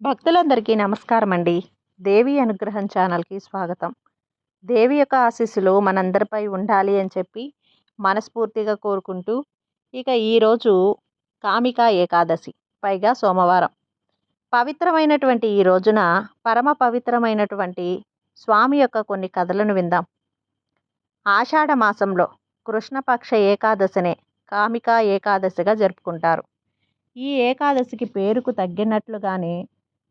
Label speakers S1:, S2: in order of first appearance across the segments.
S1: భక్తులందరికీ నమస్కారం అండి దేవి అనుగ్రహం ఛానల్కి స్వాగతం. దేవి యొక్క ఆశీస్సులు మనందరిపై ఉండాలి అని చెప్పి మనస్ఫూర్తిగా కోరుకుంటూ ఇక ఈరోజు కామిక ఏకాదశి పైగా సోమవారం. పవిత్రమైనటువంటి ఈ రోజున పరమ పవిత్రమైనటువంటి స్వామి యొక్క కొన్ని కథలను విందాం. ఆషాఢ మాసంలో కృష్ణపక్ష ఏకాదశినే కామిక ఏకాదశిగా జరుపుకుంటారు. ఈ ఏకాదశికి పేరుకు తగ్గినట్లుగానే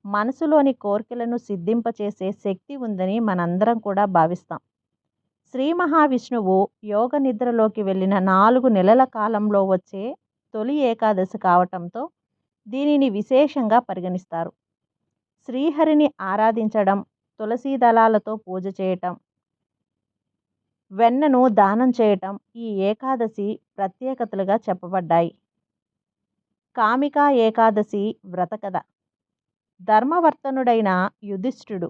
S1: మనసులోని కోరికలను సిద్ధింపచేసే శక్తి ఉందని మనందరం కూడా భావిస్తాం. శ్రీ మహావిష్ణువు యోగ నిద్రలోకి వెళ్ళిన నాలుగు నెలల కాలంలో వచ్చే తొలి ఏకాదశి కావటంతో దీనిని విశేషంగా పరిగణిస్తారు. శ్రీహరిని ఆరాధించడం తులసీ దళాలతో పూజ చేయటం వెన్నను దానం చేయటం ఈ ఏకాదశి ప్రత్యేకతలుగా చెప్పబడ్డాయి. కామికా ఏకాదశి వ్రతకథ ధర్మవర్తనుడైన యుధిష్ఠుడు.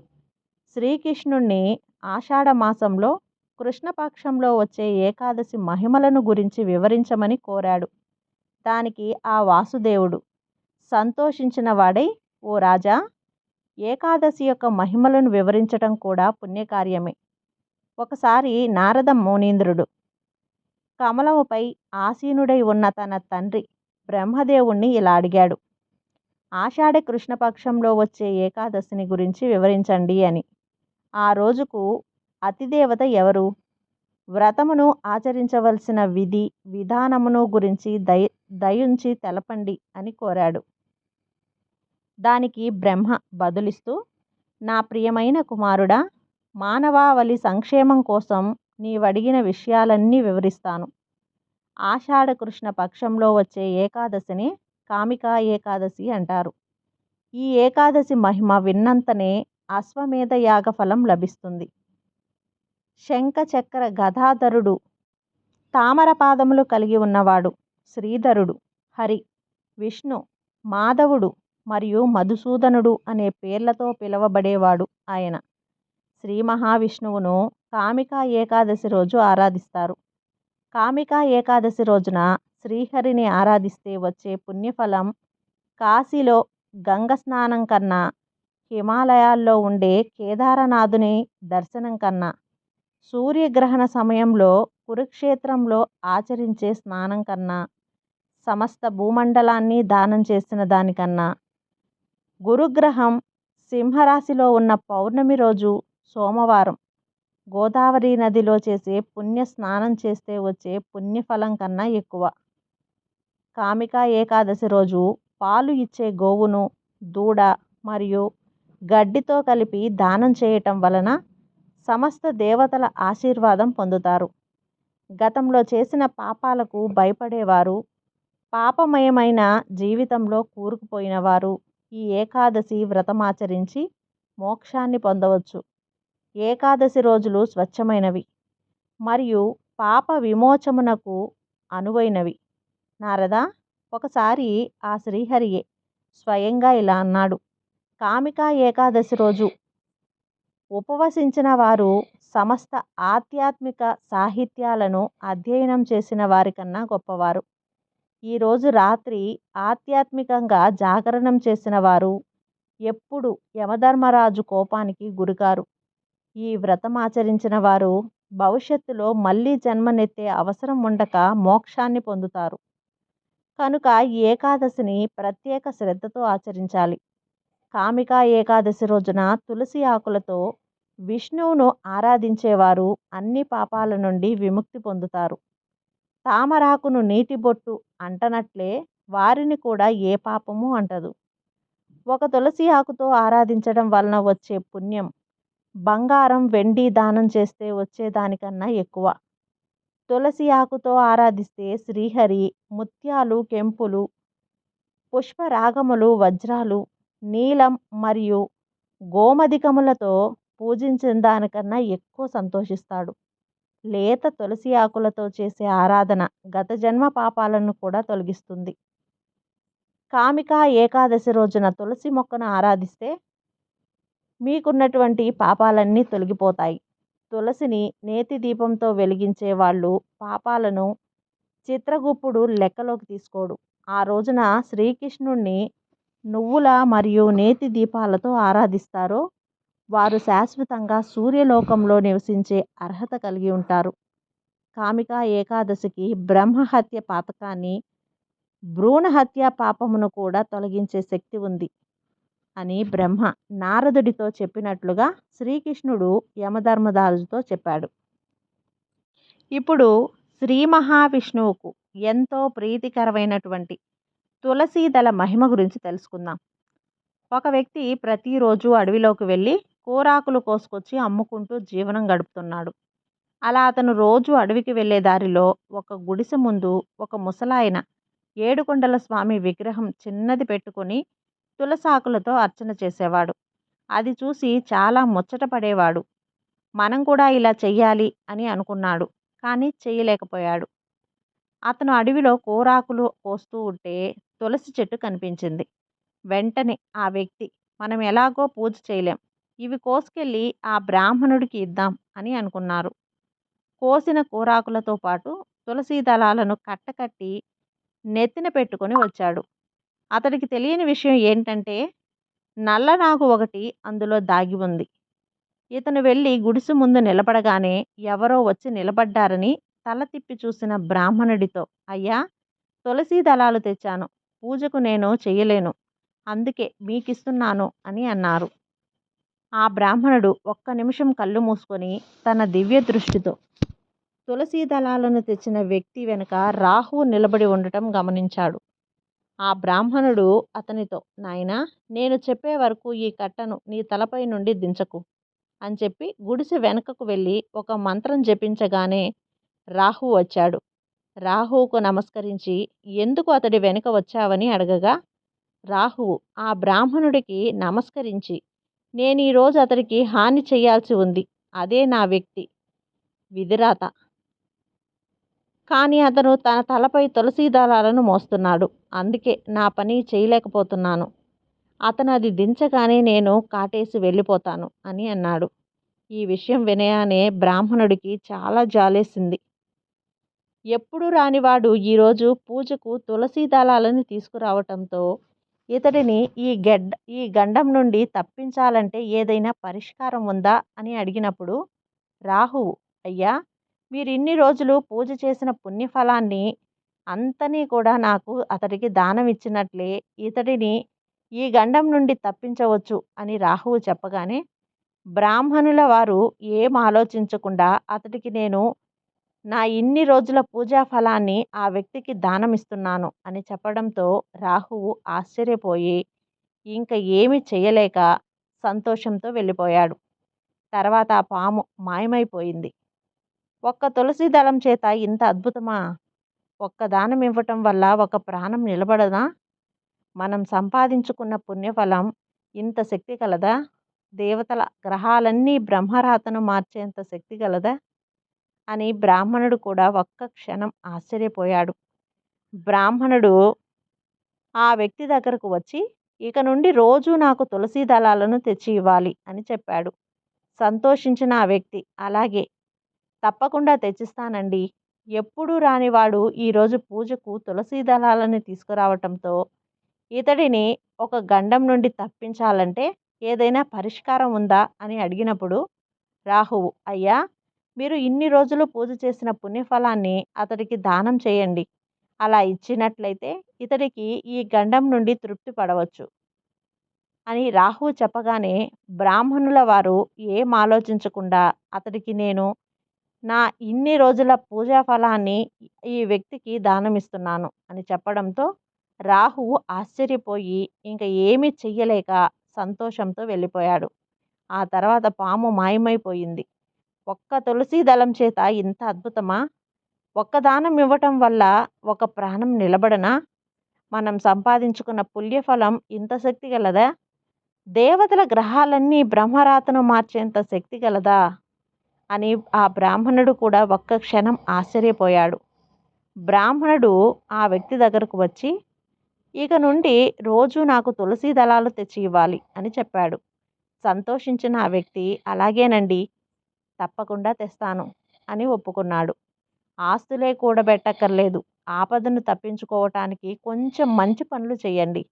S1: శ్రీకృష్ణుణ్ణి ఆషాఢమాసంలో కృష్ణపక్షంలో వచ్చే ఏకాదశి మహిమలను గురించి వివరించమని కోరాడు. దానికి ఆ వాసుదేవుడు సంతోషించిన వాడై ఓ రాజా ఏకాదశి యొక్క మహిమలను వివరించటం కూడా పుణ్యకార్యమే. ఒకసారి నారద మౌనీంద్రుడు కమలముపై ఆసీనుడై ఉన్న తన తండ్రి బ్రహ్మదేవుణ్ణి ఇలా అడిగాడు. ఆషాఢ కృష్ణపక్షంలో వచ్చే ఏకాదశిని గురించి వివరించండి అని. ఆ రోజుకు అతిదేవత ఎవరు? వ్రతమును ఆచరించవలసిన విధి విధానమును గురించి దయ దయుంచి తెలపండి అని కోరాడు. దానికి బ్రహ్మ బదులిస్తూ నా ప్రియమైన కుమారుడా మానవావళి సంక్షేమం కోసం నీవడిగిన విషయాలన్నీ వివరిస్తాను. ఆషాఢ కృష్ణ పక్షంలో వచ్చే ఏకాదశిని కామికా ఏకాదశి అంటారు. ఈ ఏకాదశి మహిమ విన్నంతనే అశ్వమేధ యాగ ఫలం లభిస్తుంది. శంఖ చక్ర గదాధరుడు తామర పాదములు కలిగి ఉన్నవాడు శ్రీధరుడు హరి విష్ణు మాధవుడు మరియు మధుసూదనుడు అనే పేర్లతో పిలువబడేవాడు ఆయన. శ్రీ మహావిష్ణువును కామికా ఏకాదశి రోజు ఆరాధిస్తారు. కామికా ఏకాదశి రోజున శ్రీహరిని ఆరాధిస్తే వచ్చే పుణ్యఫలం కాశీలో గంగ స్నానం కన్నా హిమాలయాల్లో ఉండే కేదారనాథుని దర్శనం కన్నా సూర్యగ్రహణ సమయంలో కురుక్షేత్రంలో ఆచరించే స్నానం కన్నా సమస్త భూమండలాన్ని దానం చేసిన దానికన్నా గురుగ్రహం సింహరాశిలో ఉన్న పౌర్ణమి రోజు సోమవారం గోదావరి నదిలో చేసే పుణ్య స్నానం చేస్తే వచ్చే పుణ్యఫలం కన్నా ఎక్కువ కామికా ఏకాదశి రోజు పాలు ఇచ్చే గోవును దూడ మరియు గడ్డితో కలిపి దానం చేయటం వలన సమస్త దేవతల ఆశీర్వాదం పొందుతారు. గతంలో చేసిన పాపాలకు భయపడేవారు పాపమయమైన జీవితంలో కూరుకుపోయినవారు ఈ ఏకాదశి వ్రతమాచరించి మోక్షాన్ని పొందవచ్చు. ఏకాదశి రోజులు స్వచ్ఛమైనవి మరియు పాప విమోచమునకు అనువైనవి. నారద ఒకసారి ఆ శ్రీహరియే స్వయంగా ఇలా అన్నాడు. కామికా ఏకాదశి రోజు ఉపవసించిన వారు సమస్త ఆధ్యాత్మిక సాహిత్యాలను అధ్యయనం చేసిన వారికన్నా గొప్పవారు. ఈరోజు రాత్రి ఆధ్యాత్మికంగా జాగరణం చేసిన వారు ఎప్పుడు యమధర్మరాజు కోపానికి గురికారు. ఈ వ్రతం ఆచరించిన వారు భవిష్యత్తులో మళ్ళీ జన్మనెత్తే అవసరం ఉండక మోక్షాన్ని పొందుతారు. కనుక ఏకాదశిని ప్రత్యేక శ్రద్ధతో ఆచరించాలి. కామిక ఏకాదశి రోజున తులసి ఆకులతో విష్ణువును ఆరాధించేవారు అన్ని పాపాల నుండి విముక్తి పొందుతారు. తామరాకును నీటి బొట్టు అంటనట్లే వారిని కూడా ఏ పాపము అంటదు. ఒక తులసి ఆకుతో ఆరాధించడం వలన వచ్చే పుణ్యం బంగారం వెండి దానం చేస్తే వచ్చేదానికన్నా ఎక్కువ. తులసి ఆకుతో ఆరాధిస్తే శ్రీహరి ముత్యాలు కెంపులు పుష్పరాగములు వజ్రాలు నీలం మరియు గోమధికములతో పూజించిన దానికన్నా ఎక్కువ సంతోషిస్తాడు. లేత తులసి ఆకులతో చేసే ఆరాధన గత జన్మ పాపాలను కూడా తొలగిస్తుంది. కామిక ఏకాదశి రోజున తులసి మొక్కను ఆరాధిస్తే మీకున్నటువంటి పాపాలన్నీ తొలగిపోతాయి. తులసిని నేతి దీపంతో వెలిగించే వాళ్ళు పాపాలను చిత్రగుప్తుడు లెక్కలోకి తీసుకోడు. ఆ రోజున శ్రీకృష్ణుణ్ణి నువ్వుల మరియు నేతి దీపాలతో ఆరాధిస్తారో వారు శాశ్వతంగా సూర్యలోకంలో నివసించే అర్హత కలిగి ఉంటారు. కామికా ఏకాదశికి బ్రహ్మహత్య పాతకాన్ని భ్రూణహత్య పాపమును కూడా తొలగించే శక్తి ఉంది. అని బ్రహ్మ నారదుడితో చెప్పినట్లుగా శ్రీకృష్ణుడు యమధర్మరాజుతో చెప్పాడు. ఇప్పుడు శ్రీ మహావిష్ణువుకు ఎంతో ప్రీతికరమైనటువంటి తులసీదళ మహిమ గురించి తెలుసుకుందాం. ఒక వ్యక్తి ప్రతిరోజు అడవిలోకి వెళ్ళి కూరాకులు కోసుకొచ్చి అమ్ముకుంటూ జీవనం గడుపుతున్నాడు. అలా అతను రోజు అడవికి వెళ్ళే దారిలో ఒక గుడిసె ముందు ఒక ముసలాయన ఏడుకొండల స్వామి విగ్రహం చిన్నది పెట్టుకొని తులసాకులతో అర్చన చేసేవాడు. అది చూసి చాలా ముచ్చట పడేవాడు. మనం కూడా ఇలా చెయ్యాలి అని అనుకున్నాడు. కానీ చేయలేకపోయాడు అతను అడవిలో కూరాకులు కోస్తూ ఉంటే తులసి చెట్టు కనిపించింది. వెంటనే ఆ వ్యక్తి మనం ఎలాగో పూజ చేయలేం. ఇవి కోసుకెళ్ళి ఆ బ్రాహ్మణుడికి ఇద్దాం అని అనుకున్నారు. కోసిన కూరాకులతో పాటు తులసీ దళాలను కట్టకట్టి నెత్తిన పెట్టుకొని వచ్చాడు. అతడికి తెలియని విషయం ఏంటంటే నల్లనాగు ఒకటి అందులో దాగి ఉంది. ఇతను వెళ్ళి గుడిసె ముందు నిలబడగానే ఎవరో వచ్చి నిలబడ్డారని తల తిప్పి చూసిన బ్రాహ్మణుడితో అయ్యా తులసి దళాలు తెచ్చాను పూజకు నేను చెయ్యలేను అందుకే మీకిస్తున్నాను అని అన్నారు. ఆ బ్రాహ్మణుడు ఒక్క నిమిషం కళ్ళు మూసుకొని తన దివ్య దృష్టితో తులసీ దళాలను తెచ్చిన వ్యక్తి వెనుక రాహువు నిలబడి ఉండటం గమనించాడు. ఆ బ్రాహ్మణుడు అతనితో నాయనా నేను చెప్పే వరకు ఈ కట్టను నీ తలపై నుండి దించకు అని చెప్పి గుడిసె వెనుకకు వెళ్ళి ఒక మంత్రం జపించగానే రాహు వచ్చాడు. రాహువుకు నమస్కరించి ఎందుకు అతడి వెనుక వచ్చావని అడగగా రాహువు ఆ బ్రాహ్మణుడికి నమస్కరించి నేను ఈరోజు అతడికి హాని చేయాల్సి ఉంది. అదే నా వ్యక్తి. విధిరాత. కానీ అతను తన తలపై తులసీ దళాలను మోస్తున్నాడు. అందుకే నా పని చేయలేకపోతున్నాను. అతను అది దించగానే నేను కాటేసి వెళ్ళిపోతాను అని అన్నాడు. ఈ విషయం వినయానే బ్రాహ్మణుడికి చాలా జాలేసింది. ఎప్పుడు రానివాడు ఈరోజు పూజకు తులసీ దళాలను తీసుకురావటంతో ఇతడిని ఈ గడ్డ ఈ గండం నుండి తప్పించాలంటే ఏదైనా పరిష్కారం ఉందా అని అడిగినప్పుడు రాహువు అయ్యా మీరు ఇన్ని రోజులు పూజ చేసిన పుణ్యఫలాన్ని అంతని కూడా నాకు అతడికి దానం ఇచ్చినట్లే ఇతడిని ఈ గండం నుండి తప్పించవచ్చు అని రాహువు చెప్పగానే బ్రాహ్మణుల వారు ఏం ఆలోచించకుండా అతడికి నేను నా ఇన్ని రోజుల పూజా ఫలాన్ని ఆ వ్యక్తికి దానం ఇస్తున్నాను అని చెప్పడంతో రాహువు ఆశ్చర్యపోయి ఇంకా ఏమి చేయలేక సంతోషంతో వెళ్ళిపోయాడు. తర్వాత ఆ పాము మాయమైపోయింది. ఒక్క తులసి దళం చేత ఇంత అద్భుతమా? ఒక్క దానం ఇవ్వటం వల్ల ఒక ప్రాణం నిలబడదా? మనం సంపాదించుకున్న పుణ్యఫలం ఇంత శక్తి కలదా దేవతల గ్రహాలన్నీ బ్రహ్మరాతను మార్చేంత శక్తి కలదా అని బ్రాహ్మణుడు కూడా ఒక్క క్షణం ఆశ్చర్యపోయాడు. బ్రాహ్మణుడు ఆ వ్యక్తి దగ్గరకు వచ్చి ఇక నుండి రోజు నాకు తులసి దళాలను తెచ్చి ఇవ్వాలి అని చెప్పాడు. సంతోషించిన ఆ వ్యక్తి అలాగే తప్పకుండా తెచ్చిస్తానండి. ఎప్పుడూ రానివాడు ఈరోజు పూజకు తులసీ దళాలను తీసుకురావటంతో ఇతడిని ఒక గండం నుండి తప్పించాలంటే ఏదైనా పరిష్కారం ఉందా అని అడిగినప్పుడు రాహువు అయ్యా మీరు ఇన్ని రోజులు పూజ చేసిన పుణ్యఫలాన్ని అతడికి దానం చేయండి. అలా ఇచ్చినట్లయితే ఇతడికి ఈ గండం నుండి తృప్తి పడవచ్చు అని రాహువు చెప్పగానే బ్రాహ్మణుల వారు ఏం ఆలోచించకుండా అతడికి నేను నా ఇన్ని రోజుల పూజా ఫలాన్ని ఈ వ్యక్తికి దానం ఇస్తున్నాను అని చెప్పడంతో రాహువు ఆశ్చర్యపోయి ఇంక ఏమీ చెయ్యలేక సంతోషంతో వెళ్ళిపోయాడు. ఆ తర్వాత పాము మాయమైపోయింది. ఒక్క తులసి దళం చేత ఇంత అద్భుతమా? ఒక్క దానం ఇవ్వటం వల్ల ఒక ప్రాణం నిలబడనా? మనం సంపాదించుకున్న పుణ్యఫలం ఇంత శక్తి గలదా? దేవతల గ్రహాలన్నీ బ్రహ్మరాతను మార్చేంత శక్తి గలదా? అని ఆ బ్రాహ్మణుడు కూడా ఒక్క క్షణం ఆశ్చర్యపోయాడు. బ్రాహ్మణుడు ఆ వ్యక్తి దగ్గరకు వచ్చి ఇక నుండి రోజు నాకు తులసి దళాలు తెచ్చి ఇవ్వాలి అని చెప్పాడు. సంతోషించిన ఆ వ్యక్తి అలాగేనండి తప్పకుండా తెస్తాను అని ఒప్పుకున్నాడు. ఆస్తులే కూడబెట్టక్కర్లేదు ఆపదను తప్పించుకోవటానికి కొంచెం మంచి పనులు చేయండి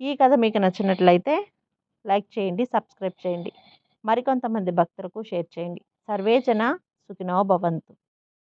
S1: ఈ కథ మీకు నచ్చినట్లయితే లైక్ చేయండి సబ్స్క్రైబ్ చేయండి. మరికొంతమంది భక్తులకు షేర్ చేయండి. సర్వేజన సుఖినో భవంతు.